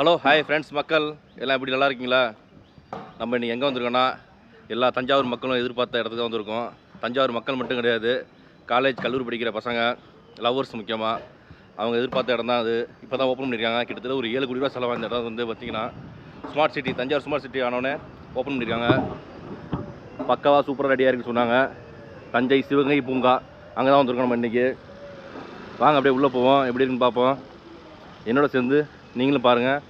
Hello hi friends மக்கள். எல்லாம் எப்படி நல்லா இருக்கீங்களா? நம்ம இன்றைக்கி எங்கே வந்திருக்கோன்னா எல்லா தஞ்சாவூர் மக்களும் எதிர்பார்த்த இடத்துக்கு வந்திருக்கோம். தஞ்சாவூர் மக்கள் மட்டும் கிடையாது. காலேஜ் கல்லூரி படிக்கிற பசங்க லவ்வர்ஸ் முக்கியமாக அவங்க எதிர்பார்த்த இடம் தான் அது. இப்போ தான் ஓப்பன் பண்ணியிருக்காங்க கிட்டத்தட்ட ஒரு ஏழு கோடி ரூபா செலவாக இந்த இடம் வந்து பார்த்திங்கன்னா smart city Thanjavur smart city ஆனோடனே ஓப்பன் பண்ணியிருக்காங்க பக்காவாக சூப்பராக ரெடியாக இருக்குன்னு சொன்னாங்க. தஞ்சை சிவகங்கை பூங்கா அங்கே தான் வந்திருக்கோம் நம்ம இன்றைக்கி வாங்க அப்படியே உள்ளே போவோம். எப்படி இருக்குன்னு பார்ப்போம். என்னோட சேர்ந்து நீங்களும் பாருங்கள்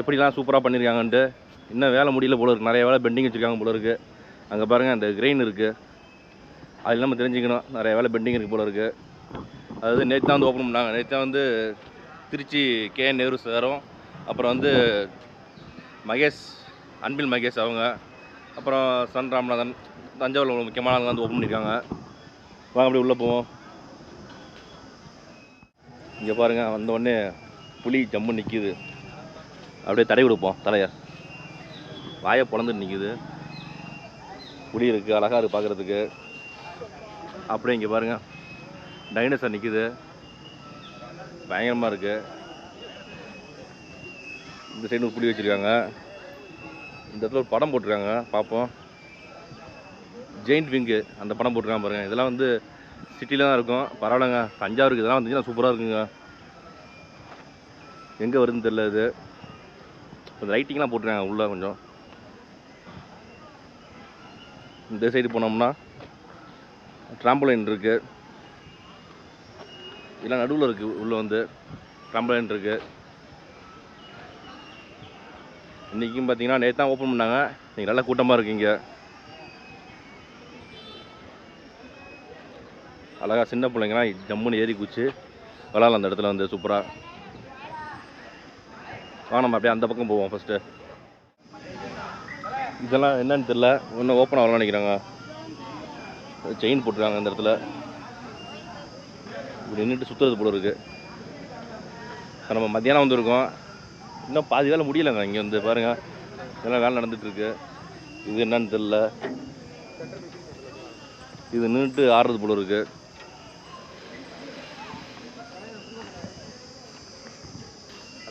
எப்படிலாம் சூப்பராக பண்ணியிருக்காங்கன்ட்டு இன்னும் வேலை முடியல போல இருக்குது நிறைய வேலை பெண்டிங் வச்சுருக்காங்க போல இருக்குது அங்கே பாருங்கள் அந்த கிரெயின் இருக்குது அது நம்ம தெரிஞ்சுக்கணும். நிறைய வேலை பெண்டிங் இருக்குது போல இருக்குது அதாவது நேற்று தான் வந்து ஓப்பன் பண்ணாங்க. நேற்று வந்து திருச்சி கே நேரு சாரும் அப்புறம் வந்து மகேஷ் அன்பில் மகேஷ் அவங்க அப்புறம் சன் ராமநாதன் தஞ்சாவூரில் உள்ள முக்கியமானவங்க வந்து ஓப்பன் பண்ணியிருக்காங்க வாங்க அப்படியே உள்ளே போவோம். இங்கே பாருங்கள் வந்தோடனே புளி புலி ஜம்மு நிற்கிது அப்படியே தடை கொடுப்போம் தலையை. வாயை பிளந்துட்டு நிற்கிது புளி இருக்குது அழகாக இருக்குது பார்க்குறதுக்கு. அப்படியே இங்கே பாருங்கள் டைனோசர் நிற்கிது பயங்கரமாக இருக்குது இந்த சைடு ஒரு புளி வச்சுருக்காங்க. இந்த இடத்துல ஒரு படம் போட்டிருக்காங்க பார்ப்போம். ஜெயிண்ட் விங்கு அந்த படம் போட்டிருக்காங்க பாருங்கள் இதெல்லாம் வந்து சிட்டியில் தான் இருக்கும். பரவாயில்லைங்க. தஞ்சாவூருக்கு இதெல்லாம் வந்துச்சுன்னா சூப்பராக இருக்குங்க. எங்கே வருதுன்னு தெரில இது. இந்த லைட்டிங்லாம் போட்டிருக்காங்க உள்ளே கொஞ்சம். இந்த சைடு போனோம்னா ட்ராம்பலைன் இருக்குது இதெல்லாம் நடுவில் இருக்குது உள்ளே வந்து ட்ராம்பலைன் இருக்குது இன்றைக்கும் பார்த்தீங்கன்னா நேற்று தான் ஓப்பன் பண்ணாங்க. இன்றைக்கி நல்லா கூட்டமாக இருக்கீங்க அழகாக சின்ன பிள்ளைங்கலாம் ஜம்முன்னு ஏறி குச்சி விளாட்லாம் அந்த இடத்துல வந்து சூப்பராக ஆனால் நம்ம அப்படியே அந்த பக்கம் போவோம் ஃபஸ்ட்டு இதெல்லாம் என்னன்னு தெரில இன்னும் ஓப்பன் ஆகலாம்னு நினைக்கிறாங்க. செயின் போட்டுருக்காங்க இந்த இடத்துல. இப்படி நின்றுட்டு சுற்றுறது போல இருக்குது நம்ம மத்தியானம் வந்துருக்கோம். இன்னும் பாதி வேலை முடியலைங்க இங்கே வந்து பாருங்கள் இதெல்லாம் வேலை நடந்துகிட்ருக்கு இது என்னன்னு தெரில இது நின்றுட்டு ஆடுறது போல இருக்குது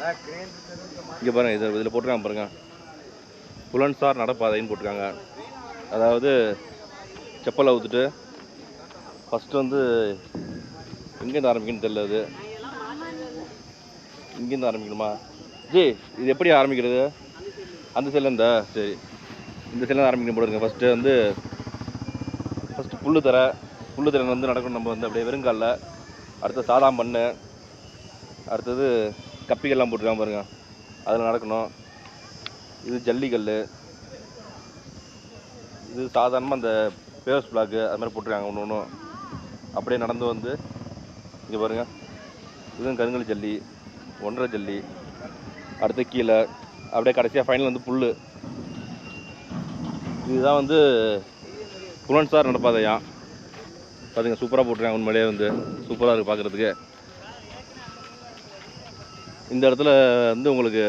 இங்கே பாருங்கள் இது இதில் போட்டிருக்காங்க பாருங்கள் புலன்சார் நடப்பாதைன்னு போட்டிருக்காங்க. அதாவது செப்பலை ஊற்றுட்டு ஃபஸ்ட்டு வந்து எங்கேருந்து ஆரம்பிக்கணும்னு தெரியல அது. இங்கேருந்து ஆரம்பிக்கணுமா? ஜி இது எப்படி ஆரம்பிக்கிறது? அந்த சைடில் இருந்தா சரி. இந்த சைடில் ஆரம்பிக்கணும் போடுங்க ஃபஸ்ட்டு வந்து ஃபஸ்ட்டு புல்லு தர புல்லு தர வந்து நடக்கணும் நம்ம வந்து அப்படியே வெறுங்காலில். அடுத்து சாதாம் பண்ணு அடுத்தது கப்பிகள்லாம் போட்டுருக்காங்க பாருங்கள் அதில் நடக்கணும். இது ஜல்லிக்கல் இது சாதாரணமாக அந்த பேஸ் பிளாக்கு அது மாதிரி போட்டிருக்காங்க ஒன்று ஒன்றும் அப்படியே நடந்து வந்து இங்கே பாருங்கள் இதுவும் கருங்கல் ஜல்லி ஒன்றரை ஜல்லி. அடுத்து கீழே அப்படியே கடைசியாக ஃபைனல் வந்து புல் இதுதான் வந்து புலன்சார் நடப்பாதையான் பாருங்க சூப்பராக போட்டிருக்காங்க உண்மையிலேயே வந்து. சூப்பராக இருக்குது பார்க்குறதுக்கு இந்த இடத்துல வந்து உங்களுக்கு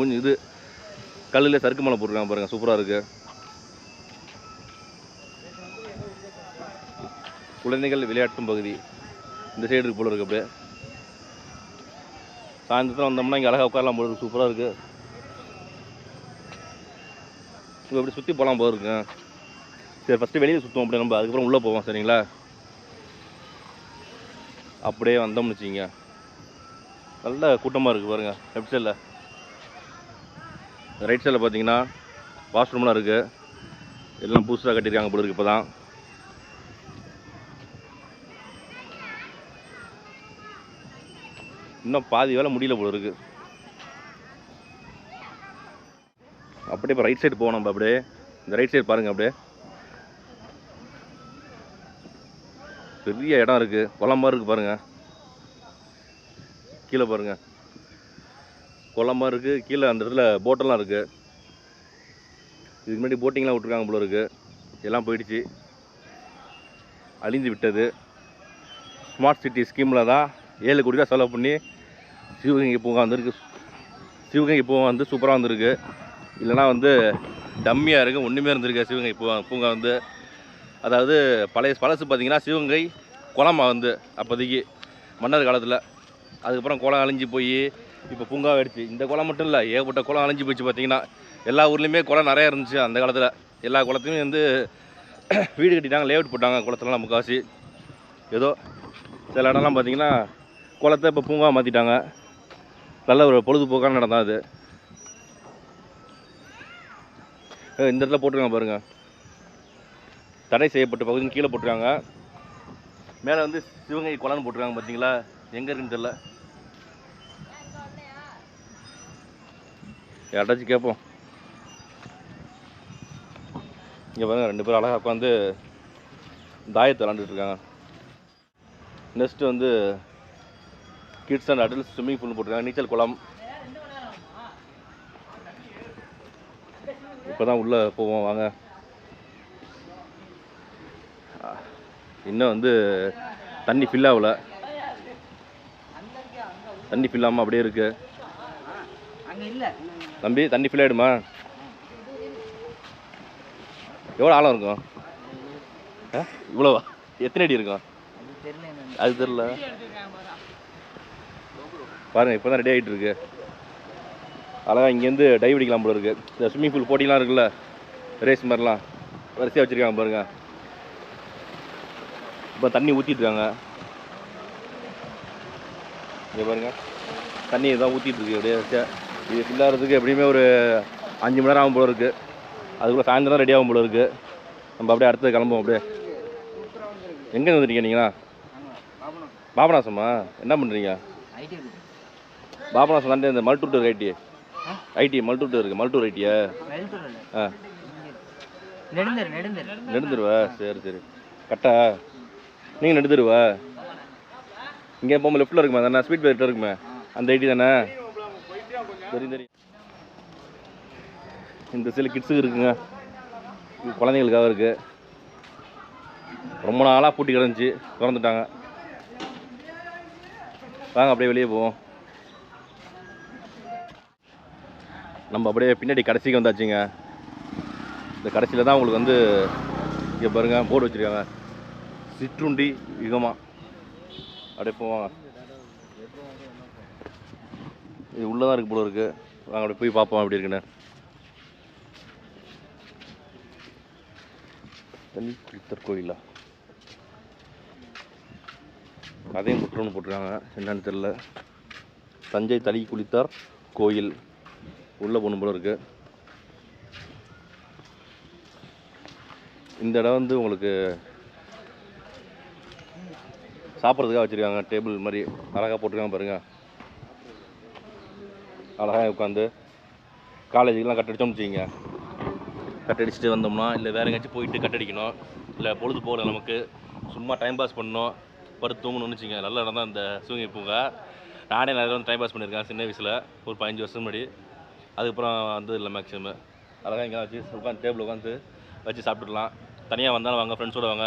ஊஞ்சி இது கல்லில் சறுக்கு மலை போட்டுருக்காங்க பாருங்கள் சூப்பராக இருக்குது குழந்தைகள் விளையாட்டும் பகுதி. இந்த சைடு இருக்கு போல இருக்கு அப்படியே. சாயந்தரத்தில் வந்தோம்னா இங்கே அழகாக உட்காரலாம் போல இருக்குது சூப்பராக இருக்குது இப்போ இப்படி சுற்றி போகலாம் போல இருக்குங்க சரி ஃபஸ்ட்டு வெளியில் சுற்றுவோம் அப்படியே நம்ம அதுக்கப்புறம் உள்ளே போவோம் சரிங்களா? அப்படியே வந்தோம்னு வச்சுக்கிங்க. நல்ல கூட்டமாக இருக்குது பாருங்கள் லெஃப்ட் சைடில் ரைட் சைடில் பார்த்தீங்கன்னா வாஷ்ரூம்லாம் இருக்குது எல்லாம் புதுசாக கட்டியிருக்காங்க போல இருக்கு இப்போ தான் இன்னும் பாதி வேலை முடியல போல இருக்கு. அப்படியே இப்போ ரைட் சைடு போகணும் நம்ம அப்படியே. இந்த ரைட் சைடு பாருங்கள் அப்படியே. பெரிய இடம் இருக்குது குளம் மாதிரி இருக்குது பாருங்கள் கீழே பாருங்கள் குளமாக இருக்குது கீழே அந்த இடத்துல போட்டெல்லாம் இருக்குது இதுக்கு முன்னாடி போட்டிங்லாம் விட்ருக்காங்க போல இருக்குது எல்லாம் போயிடுச்சு. அழிஞ்சு விட்டது. ஸ்மார்ட் சிட்டி ஸ்கீமில் தான் ஏழு கோடி தான் செலவு பண்ணி சிவகங்கை பூங்கா வந்திருக்கு. சிவகங்கை பூங்கா வந்து சூப்பராக வந்திருக்கு. இல்லைனா வந்து டம்மியாக இருக்குது ஒன்றுமே இருந்திருக்கு சிவகங்கை பூங்கா பூங்கா வந்து. அதாவது பழைய பழசு பார்த்திங்கன்னா சிவகங்கை குளமாக வந்து அப்போதைக்கு மன்னர் காலத்தில். அதுக்கப்புறம் குளம் அழிஞ்சு போய் இப்போ பூங்கா ஆயிடுச்சு இந்த குளம் மட்டும் இல்லை ஏகப்பட்ட குளம் அழிஞ்சு போச்சு பார்த்தீங்கன்னா எல்லா ஊர்லேயுமே குளம் நிறையா இருந்துச்சு அந்த காலத்தில். எல்லா குளத்துலையும் வந்து வீடு கட்டிட்டாங்க லேஅவுட் போட்டாங்க குளத்துலலாம் முக்காசி ஏதோ சில இடம்லாம் பார்த்தீங்கன்னா குளத்தை இப்போ பூங்கா மாற்றிட்டாங்க நல்ல ஒரு பொழுதுபோக்கான இடம் தான் அது இந்த இடத்துல போட்டிருக்காங்க பாருங்கள் தடை செய்யப்பட்ட பகுதியின் கீழே போட்டிருக்காங்க. மேலே வந்து சிவகங்கை குளம்னு போட்டிருக்காங்க பார்த்தீங்களா எங்கே இருக்குன்னு தெரில யார்ட்டாச்சும் கேட்போம். இங்கே பாருங்கள் ரெண்டு பேரும் அழகாக உட்காந்து தாயத்தை விளாண்டுட்டு இருக்காங்க. வந்து kids and adult swimming pool போட்டிருக்காங்க. நீச்சல் குளம். இப்போ தான் உள்ளே போவோம் வாங்க. இன்னும் வந்து தண்ணி ஃபில் ஆகல. தண்ணி ஃபில் ஆகாமல் அப்படியே இருக்குது தம்பி தண்ணி ஃபில் ஆகிடுமா எவ்வளோ ஆழம் இருக்கும்? ஆ? இவ்வளோவா? எத்தனை அடி இருக்கும்? அது தெரியல. தெரில பாருங்க இப்போ தான் ரெடி ஆகிட்டு இருக்கு. அழகாக இங்கேருந்து டைவ் அடிக்கலாம் போல இருக்கு. இந்த ஸ்விம்மிங் பூல் போட்டிலாம் இருக்குல்ல? ரேஸ் மாதிரிலாம். வரிசையாக வச்சுருக்காங்க பாருங்க. இப்போ தண்ணி ஊற்றிட்டு இருக்காங்க. இங்கே பாருங்க. தண்ணி இதான் ஊற்றிட்டு இருக்கு அப்படியே வரிசையாக இது ஃபில் ஆகிறதுக்கு எப்படியுமே ஒரு அஞ்சு மணி நேரம் ஆகும் போல இருக்குது அதுக்குள்ளே சாயந்தரம் ரெடி ஆகும் போல இருக்குது நம்ம அப்படியே அடுத்தது கிளம்புவோம் அப்படியே. எங்கே வந்துட்டீங்க நீங்களா? பாபநாசம்மா என்ன பண்ணுறீங்க பாபநாசம் தாண்டி இந்த மல்டூர் ஐடி. ஐடி மல்டூர் இருக்குது மல்டூர் ஐடியா? ஆ. நெடுந்துருவா? சரி சரி. கரெக்டா. நீங்கள் நெடுந்துருவா? இங்கே போகும்போது லெஃப்ட்டில் இருக்குமா தானே ஸ்வீட் பிரேக்கர் இருக்குமே. அந்த ஐடி தானே? தெரியும் தெரியும் இந்த சில கிட்ஸுக்கு இருக்குங்க. இது குழந்தைங்களுக்காக இருக்கு. ரொம்ப நாளாக பூட்டி கிடந்துச்சு திறந்துட்டாங்க வாங்க அப்படியே வெளியே போவோம். நம்ம அப்படியே பின்னாடி கடைசிக்கு வந்தாச்சுங்க. இந்த கடைசியில் தான் உங்களுக்கு வந்து இங்கே பாருங்க போர்டு வச்சுருக்காங்க. சிற்றுண்டி யுகமாக அப்படியே போவாங்க. இது உள்ளே தான் இருக்கு போல இருக்குது நாங்கள் அப்படியே போய் பார்ப்போம் எப்படி இருக்குன்னு. தண்ணி குளித்தர் கோயிலா? அதையும் குற்றம்னு போட்டிருக்காங்க. என்னன்னு தெரில தஞ்சை தளி குளித்தார் கோயில். உள்ளே போகணும் போல இருக்குது இந்த இடம் வந்து உங்களுக்கு சாப்பிட்றதுக்காக வச்சுருக்காங்க. டேபிள் மாதிரி அழகாக போட்டிருக்காங்க பாருங்கள் அழகாக உட்காந்து காலேஜுக்கெலாம் கட் அடிச்சோம்னு வச்சுக்கிங்க. கட் அடிச்சுட்டு வந்தோம்னா இல்லை வேறு எங்கேயாச்சும் போயிட்டு கட் அடிக்கணும் இல்லை பொழுது போகல நமக்கு சும்மா டைம் பாஸ் பண்ணணும் படுத்து தூங்கணும்னு வச்சுங்க நல்ல இடம் தான் இந்த சிவகங்கை பூங்கா. நானே நிறைய வந்து டைம் பாஸ் பண்ணியிருக்கேன் சின்ன வயசில். ஒரு பதினஞ்சு வருஷம் முன்னாடி. அதுக்கப்புறம் வந்து இல்லை மேக்ஸிமம் அழகாக இங்கே வச்சு உட்காந்து டேபிள் உட்காந்து வச்சு சாப்பிட்டுக்கலாம். தனியாக வந்தாலும் வாங்க ஃப்ரெண்ட்ஸோட வாங்க.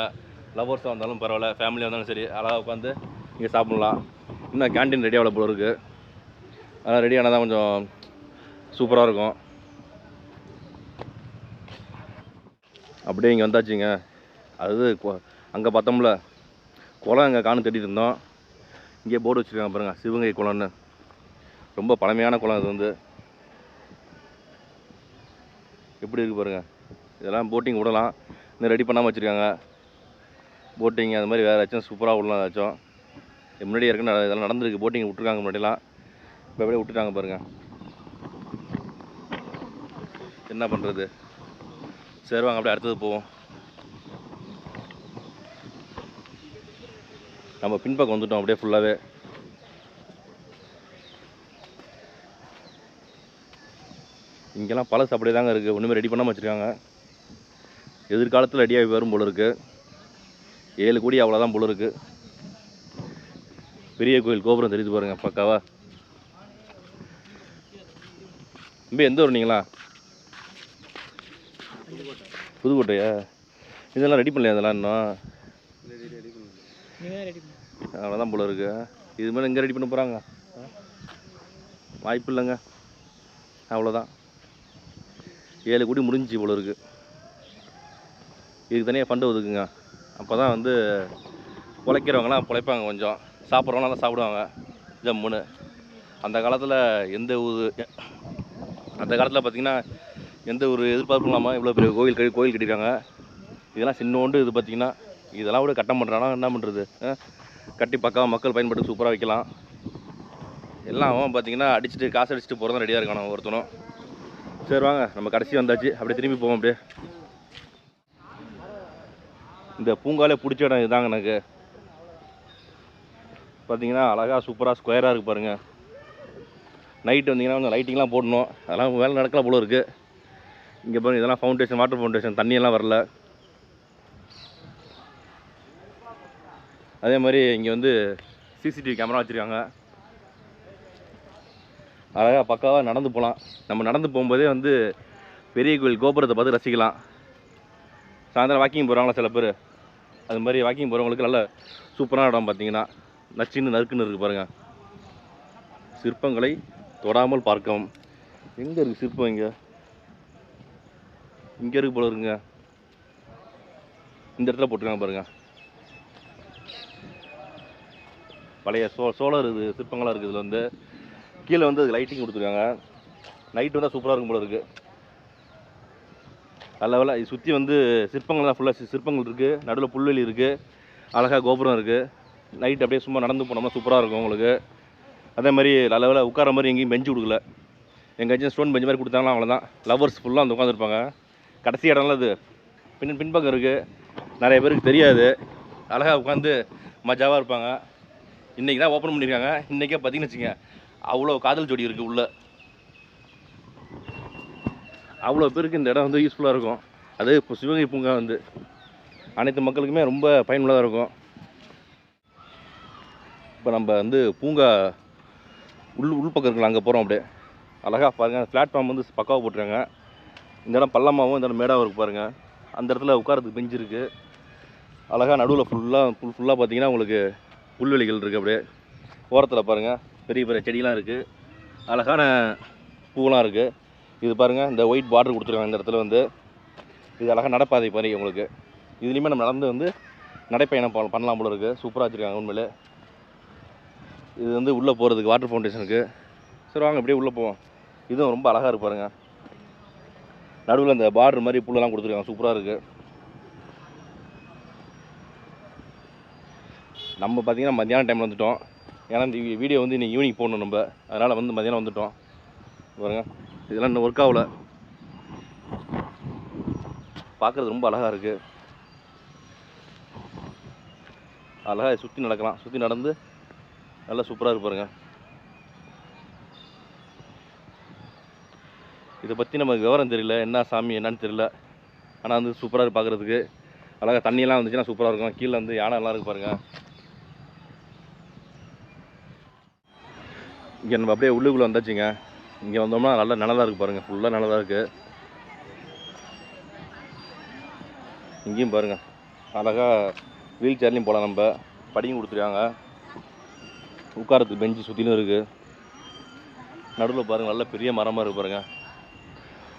லவர்ஸாக வந்தாலும் பரவாயில்ல ஃபேமிலியாக வந்தாலும் சரி அழகாக உட்காந்து இங்கே சாப்பிட்லாம். இன்னும் கேண்டீன் ரெடி ஆகல போல இருக்குது அதெல்லாம் ரெடி ஆனால் தான் கொஞ்சம் சூப்பராக இருக்கும். அப்படியே இங்கே வந்தாச்சுங்க. அது அங்கே பார்த்தோம்ல குளம் இங்கே காணு தேடிட்டு இருந்தோம். இங்கே போர்டு வச்சுருக்காங்க பாருங்கள் சிவகங்கை குளம்னு. ரொம்ப பழமையான குளம் இது வந்து. எப்படி இருக்குது பாருங்கள் இதெல்லாம் போட்டிங் விடலாம். இன்னும் ரெடி பண்ணாமல் வச்சுருக்காங்க. போட்டிங் அது மாதிரி வேறு ஏதாச்சும் சூப்பராக விடலாம் ஏதாச்சும். முன்னாடி ஏற்கனவே இதெல்லாம் நடந்திருக்கு. போட்டிங் விட்ருக்காங்க முன்னாடிலாம் இப்போ அப்படியே விட்டுட்டாங்க பாருங்கள் என்ன பண்ணுறது சரி வாங்க அப்படியே அடுத்தது போவோம். நம்ம பின்பக்கம் வந்துட்டோம் அப்படியே ஃபுல்லாகவே இங்கெல்லாம் பழசு அப்படியே தாங்க இருக்குது ஒன்றுமே ரெடி பண்ணாமல் வச்சுருக்காங்க. எதிர்காலத்தில் ரெடியாகி வரும் போல் இருக்குது ஏழு கோடி அவ்வளோதான் போல் இருக்குது பெரிய கோயில் கோபுரம் தெரியுது பாருங்கள் பக்காவா. தம்பி எந்த ஊர் நீங்களா? புதுக்கோட்டையா? இதெல்லாம் ரெடி பண்ணலையா இதெல்லாம் இன்னும்? அவ்வளோதான் போல இருக்கு. இது மேலே எங்கே ரெடி பண்ண போகிறாங்க வாய்ப்பு இல்லைங்க. அவ்வளோதான் ஏழு கோடி முடிஞ்சிச்சு போல இருக்கு. இதுக்கு தனியாக ஃபண்டு ஒதுக்குங்க. அப்போ தான் வந்து உழைக்கிறவங்களாம் பிழைப்பாங்க கொஞ்சம். சாப்பிட்றவங்களாம் சாப்பிடுவாங்க. ஜம்முன்னு. அந்த காலத்தில் எந்த ஒரு அந்த காலத்தில் பார்த்தீங்கன்னா எந்த ஒரு எதிர்பார்ப்பும் இல்லாமல் இவ்வளோ பெரிய கோயில் கட்டி கோயில் கட்டியிருக்காங்க. இதெல்லாம் சின்னோண்டு இது பார்த்தீங்கன்னா இதெல்லாம் கூட கட்ட பண்ணுறானா என்ன பண்ணுறது கட்டி பக்காவாக மக்கள் பயன்பட்டு சூப்பராக வைக்கலாம். எல்லாம் அவன் பார்த்தீங்கன்னா அடிச்சுட்டு காசு அடிச்சுட்டு போகிறதும் ரெடியாக இருக்கானோ ஒருத்தனும். சரி வாங்க. நம்ம கடைசி வந்தாச்சு. அப்படியே திரும்பி போவோம் அப்படியே. இந்த பூங்காலே பிடிச்ச இடம் இதுதாங்க எனக்கு. பார்த்தீங்கன்னா அழகாக சூப்பராக ஸ்கொயராக இருக்குது பாருங்கள் நைட்டு வந்தீங்கன்னா லைட்டிங்லாம் போடணும். அதெல்லாம் வேலை நடக்கல போல இருக்குது இங்கே போய் இதெல்லாம் ஃபவுண்டேஷன் வாட்டர் ஃபவுண்டேஷன் தண்ணியெல்லாம் வரல. அதே மாதிரி இங்கே வந்து சிசிடிவி கேமரா வச்சுருக்காங்க. அழகாக பக்காவாக நடந்து போகலாம் நம்ம நடந்து போகும்போதே வந்து பெரிய கோயில் கோபுரத்தை பார்த்து ரசிக்கலாம். சாயந்தரம் வாக்கிங் போகிறாங்களா சில பேர்? அது மாதிரி வாக்கிங் போகிறவங்களுக்கு நல்ல சூப்பரான இடம் பார்த்தீங்கன்னா நச்சுன்னு நறுக்குன்னு இருக்குது பாருங்கள் சிற்பங்களை தொடாமல் பார்க்கவும். எங்கே இருக்குது சிற்பம் இங்கே? இங்கே இருக்கு போல இருக்குங்க. இந்த இடத்துல போட்டிருக்காங்க பாருங்கள் பழைய சோ சோழர் இது சிற்பங்களாக இருக்குது இதில் வந்து. கீழே வந்து லைட்டிங் கொடுத்துருக்காங்க. நைட் வந்தால் சூப்பராக இருக்கும் போல இருக்குது நல்ல வேலை இது சுற்றி வந்து சிற்பங்கள்லாம் ஃபுல்லாக சிற்பங்கள் இருக்குது நடுவில் புல்வெளி இருக்குது அழகாக கோபுரம் இருக்குது நைட் அப்படியே சும்மா நடந்து போனோம்னா சூப்பராக இருக்கும் உங்களுக்கு. அதே மாதிரி நல்ல வேலை உட்கார மாதிரி எங்கேயும் பெஞ்சு கொடுக்கல எங்கேயாச்சும் ஸ்டோன் பெஞ்சு மாதிரி கொடுத்தாங்களா அவ்வளோதான் லவர்ஸ் ஃபுல்லாக வந்து உட்காந்துருப்பாங்க கடைசி இடம்லாம் அது. பின் பின்பக்கம் இருக்குது நிறைய பேருக்கு தெரியாது. அழகாக உட்காந்து மஜாவாக இருப்பாங்க. இன்றைக்கி தான் ஓப்பன் பண்ணியிருக்காங்க. இன்றைக்கே பார்த்தீங்கன்னு வச்சுங்க அவ்வளோ காதல் ஜோடி இருக்குது உள்ளே. அவ்வளோ பேருக்கு இந்த இடம் வந்து யூஸ்ஃபுல்லாக இருக்கும். அது இப்போ சிவகங்கை பூங்கா வந்து. அனைத்து மக்களுக்குமே ரொம்ப பயனுள்ளதாக இருக்கும். இப்போ நம்ம வந்து பூங்கா உள் உள் பக்கம் இருக்கலாம் அங்கே போகிறோம் அப்படியே. அழகாக பாருங்கள் பிளாட்ஃபார்ம் வந்து பக்காவாக போட்டுருக்காங்க. இந்த இடம் பள்ளமாகவும் இந்த இடம் மேடாகவும் இருக்குது பாருங்கள் அந்த இடத்துல உட்காரத்துக்கு பெஞ்சு இருக்குது அழகாக நடுவில் ஃபுல்லாக ஃபுல் ஃபுல்லாக பார்த்தீங்கன்னா உங்களுக்கு புல்வெளிகள் இருக்குது அப்படியே. ஓரத்தில் பாருங்கள் பெரிய பெரிய செடியெலாம் இருக்குது அழகான பூவெலாம் இருக்குது இது பாருங்கள் இந்த ஒயிட் பார்டர் கொடுத்துருக்காங்க இந்த இடத்துல வந்து. இது அழகாக நடப்பாதை மாதிரி உங்களுக்கு. இதுலேயுமே நம்ம நடந்து வந்து நடைப்பயணம் பண்ணலாம் போல இருக்குது சூப்பராக வச்சுருக்காங்க உண்மையிலே. இது வந்து உள்ளே போகிறதுக்கு வாட்டர் ஃபவுண்டேஷனுக்கு சரி வாங்க இப்படியே உள்ளே போவோம். இதுவும் ரொம்ப அழகாக இருக்கு பாருங்கள் நடுவில் இந்த பார்டர் மாதிரி புல்லெல்லாம் கொடுத்துருக்காங்க. சூப்பராக இருக்குது நம்ம பார்த்திங்கன்னா மத்தியானம் டைமில் வந்துட்டோம். ஏன்னா இந்த வீடியோ வந்து இன்றைக்கி ஈவினிங் போடணும் நம்ம. அதனால் வந்து மத்தியானம் வந்துட்டோம். பாருங்க. இதெல்லாம் இன்னும் ஒர்க் ஆகல. பார்க்குறது ரொம்ப அழகாக இருக்குது அழகாக சுற்றி நடக்கலாம். சுற்றி நடந்து நல்லா சூப்பராக இருப்பாருங்க இதை பற்றி நமக்கு விவரம் தெரியல என்ன சாமி என்னன்னு தெரியல. ஆனால் வந்து சூப்பராக இருக்கு பார்க்குறதுக்கு அழகாக தண்ணியெல்லாம் வந்துச்சுன்னா சூப்பராக இருக்கும். கீழே வந்து யானை எல்லாம் இருக்கு பாருங்க. இங்கே நம்ம அப்படியே உள்ளுக்குள்ளே வந்தாச்சுங்க. இங்கே வந்தோம்னா நல்லா நிலதாக இருக்குது பாருங்கள் ஃபுல்லாக நிலதாக இருக்குது இங்கேயும் பாருங்கள் அழகாக வீல் சேர்லேயும் போகலாம் நம்ம. படியும் கொடுத்துருக்காங்க. உட்காரத்துக்கு பெஞ்சு சுற்றிலும் இருக்குது நடுவில் பாருங்கள் நல்ல பெரிய மரமாக இருக்குது பாருங்கள்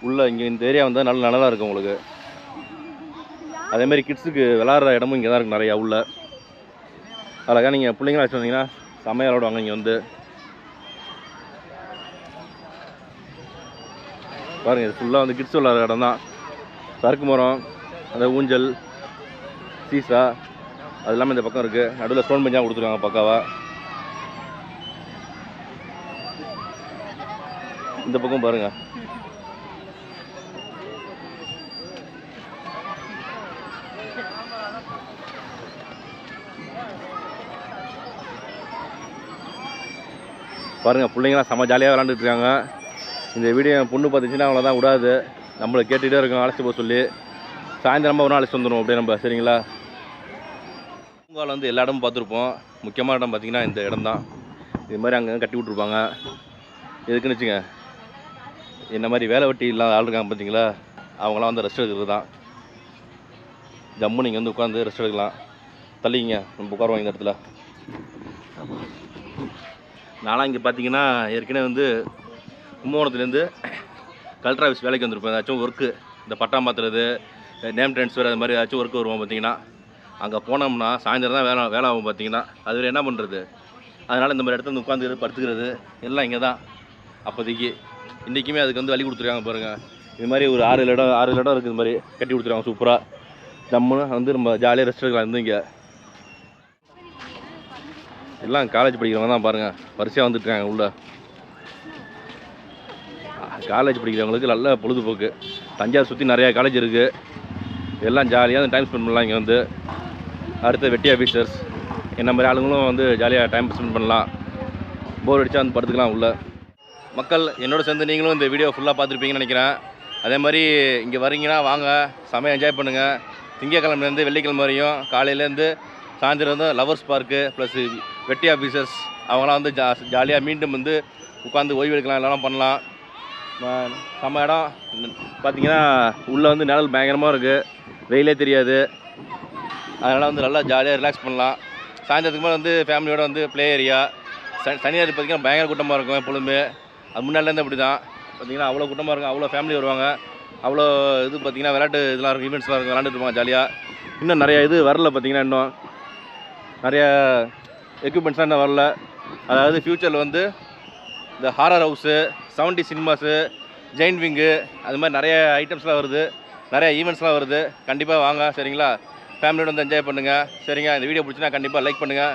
உள்ளே இங்கே இந்த ஏரியா வந்தால் நல்ல நிழலாக இருக்கும் உங்களுக்கு. அதேமாதிரி கிட்ஸுக்கு விளாட்ற இடமும் இங்கே தான் இருக்குது நிறையா உள்ள. அழகாக நீங்கள் பிள்ளைங்கள வச்சு வந்தீங்கன்னா செம்மையாக விளாடுவாங்க இங்கே வந்து. பாருங்கள் இது ஃபுல்லாக வந்து கிட்ஸ் விளாட்ற இடம் தான் சறுக்கு மரம் அந்த ஊஞ்சல் சீசா அது எல்லாமே இந்த பக்கம் இருக்குது நடுவில் ஸ்டோன் பெஞ்சாக கொடுத்துருக்காங்க பக்காவாக இந்த பக்கம் பாருங்க. பாருங்க பிள்ளைங்களாம் செம்ம ஜாலியாக விளாண்டுட்டு இருக்காங்க. இந்த வீடியோ என் பொண்ணு பார்த்துச்சுன்னா அவ்வளோதான் விடாது. நம்மளை கேட்டுகிட்டே இருக்கோம் அழைச்சிட்டு போக சொல்லி. சாயந்தரமாக ஒரு நாள் அழைச்சிட்டு வந்துடும் அப்படியே நம்ம சரிங்களா? பூங்காவில் வந்து எல்லா இடமும் பார்த்துருப்போம். முக்கியமான இடம் பார்த்தீங்கன்னா இந்த இடம் தான் இது மாதிரி அங்கங்கே கட்டி விட்ருப்பாங்க எதுக்குன்னு வச்சுங்க என்ன மாதிரி வேலை வெட்டி இல்லாத ஆள் இருக்காங்க பார்த்தீங்களா? அவங்களாம் வந்து ரெஸ்ட் எடுக்கிறது தான். ஜம்மு நீங்கள் வந்து உட்காந்து ரெஸ்ட் எடுக்கலாம். தள்ளிங்க நம்ம உட்காருவோம் இந்த இடத்துல. நானும் இங்கே பார்த்தீங்கன்னா ஏற்கனவே வந்து கும்பகோணத்துலேருந்து கலெக்டர் ஆஃபீஸ் வேலைக்கு வந்திருப்பேன் ஏதாச்சும் ஒர்க்கு இந்த பட்டா மாற்றுறது நேம் ட்ரான்ஸ்ஃபர் அது மாதிரி ஏதாச்சும் ஒர்க்கு வருவோம் பார்த்தீங்கன்னா. அங்கே போனோம்னா சாயந்தரம் தான் வேலை வேலை ஆகும் பார்த்தீங்கன்னா. அது என்ன பண்ணுறது அதனால் இந்த மாதிரி இடத்துல வந்து உட்காந்துக்கிறது படுத்துக்கிறது எல்லாம் இங்கே தான் அப்போதைக்கு இன்றைக்குமே அதுக்கு வந்து வழி கொடுத்துருக்காங்க பாருங்கள் இது மாதிரி ஒரு ஆறு இடம் ஆறு இடம் இருக்குது இது மாதிரி. கட்டி கொடுத்துருக்காங்க சூப்பராக ஜம்முன்னு வந்து நம்ம ஜாலியாக ரெஸ்ட் எடுக்கலாம் இருந்து இங்கே. எல்லாம் காலேஜ் படிக்கிறவங்க தான் பாருங்கள் வரிசையாக வந்துட்டு இருக்காங்க உள்ள. காலேஜ் படிக்கிறவங்களுக்கு நல்ல பொழுதுபோக்கு. தஞ்சாவூர் சுற்றி நிறையா காலேஜ் இருக்குது எல்லாம் ஜாலியாக டைம் ஸ்பெண்ட் பண்ணலாம் இங்கே வந்து. அடுத்த வெட்டி ஆஃபீஸர்ஸ் என்ன மாதிரி ஆளுங்களும் வந்து ஜாலியாக டைம் ஸ்பெண்ட் பண்ணலாம். போர் அடித்தா வந்து படுத்துக்கலாம் உள்ளே. மக்கள் என்னோட சேர்ந்து நீங்களும் இந்த வீடியோ ஃபுல்லாக பார்த்துருப்பீங்கன்னு நினைக்கிறேன். அதே மாதிரி இங்கே வரீங்கன்னா வாங்க செமையாக என்ஜாய் பண்ணுங்கள் திங்கக்கிழமைலேருந்து வெள்ளிக்கிழமை வரையும் காலையிலேருந்து சாயந்தரம் வந்து லவர்ஸ் பார்க்கு ப்ளஸ் வெட்டி ஆஃபீஸர்ஸ் அவங்களாம் வந்து ஜா ஜாலியாக மீண்டும் வந்து உட்காந்து ஓய்வு எடுக்கலாம் எல்லாம் பண்ணலாம். நம்ம இடம். பார்த்தீங்கன்னா உள்ளே வந்து நிழல் பயங்கரமாக இருக்குது வெயிலே தெரியாது. அதனால் வந்து நல்லா ஜாலியாக ரிலாக்ஸ் பண்ணலாம். சாயந்தரத்துக்கு மேலே வந்து ஃபேமிலியோட வந்து ப்ளே ஏரியா சனி சனியார் பார்த்தீங்கன்னா பயங்கர கூட்டமாக இருக்கும் எப்பொழுதுமே. அது முன்னாடிலேருந்து அப்படி தான் பார்த்தீங்கன்னா அவ்வளோ கூட்டமாக இருக்கும் அவ்வளோ ஃபேமிலி வருவாங்க. அவ்வளோ இது பார்த்தீங்கன்னா விளையாட்டு இதெல்லாம் இருக்கும் ஈவெண்ட்ஸ்லாம் இருக்கும் விளாண்டுட்டு இருப்பாங்க ஜாலியாக இன்னும் நிறையா இது வரல பார்த்தீங்கன்னா இன்னும். நிறையா எக்யூப்மெண்ட்ஸ்லாம் இன்னும் வரல. அதாவது ஃப்யூச்சரில் வந்து இந்த horror house seventy cinemas Jain wing அது மாதிரி நிறைய ஐட்டம்ஸ்லாம் வருது. நிறைய ஈவெண்ட்ஸ்லாம் வருது. கண்டிப்பாக வாங்க சரிங்களா? ஃபேமிலியோட வந்து என்ஜாய் பண்ணுங்கள் சரிங்க இந்த வீடியோ பிடிச்சினா கண்டிப்பாக லைக் பண்ணுங்கள்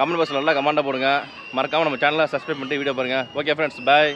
கமெண்ட் பாக்ஸில் நல்லா கமெண்ட்டாக போடுங்க. மறக்காமல் நம்ம சேனலை சப்ஸ்கிரைப் பண்ணிட்டு வீடியோ பாருங்கள் ஓகே ஃப்ரெண்ட்ஸ் பாய்